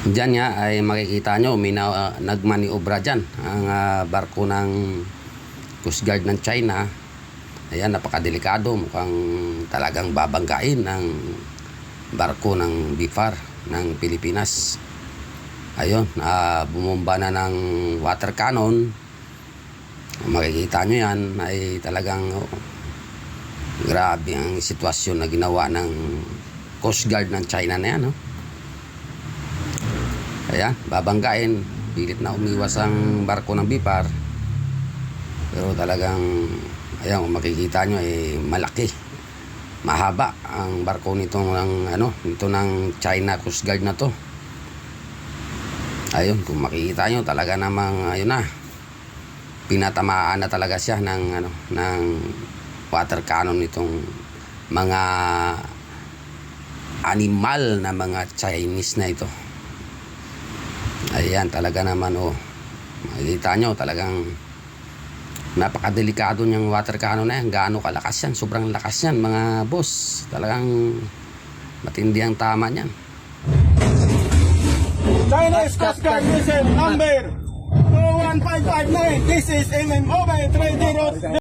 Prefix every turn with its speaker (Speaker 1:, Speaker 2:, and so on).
Speaker 1: Diyan nga ay makikita nyo, may na, uh, nagmaniobra dyan. Ang ah, barko ng Coast Guard ng China. Ayan, napakadelikado. Mukhang talagang babanggain ng barko ng BIFAR ng Pilipinas. Ayun, ah, bumomba na ng water cannon. Makikita nyo yan ay talagang oh, grabe ang sitwasyon na ginawa ng Coast Guard ng China na yan. Oh. Ayan, babanggain. Pilit na umiwas ang barko ng Bipar. Pero talagang, ayan, kung makikita nyo, eh, malaki. Mahaba ang barko nito ng, ano, nito ng China Coast Guard na to. Ayun, kung makikita nyo, talaga namang, ayun na, pinatamaan na talaga siya ng, ano, ng water cannon nitong mga animal na mga Chinese na ito. Ayan, talaga naman oh. Makikita nyo, talagang napakadelikado niyang water cannon na yan. Gaano kalakas yan. Sobrang lakas yan, mga boss. Talagang matindi ang tama niyan.
Speaker 2: Chinese Coast Guard vessel number 21559. This is MMO by 30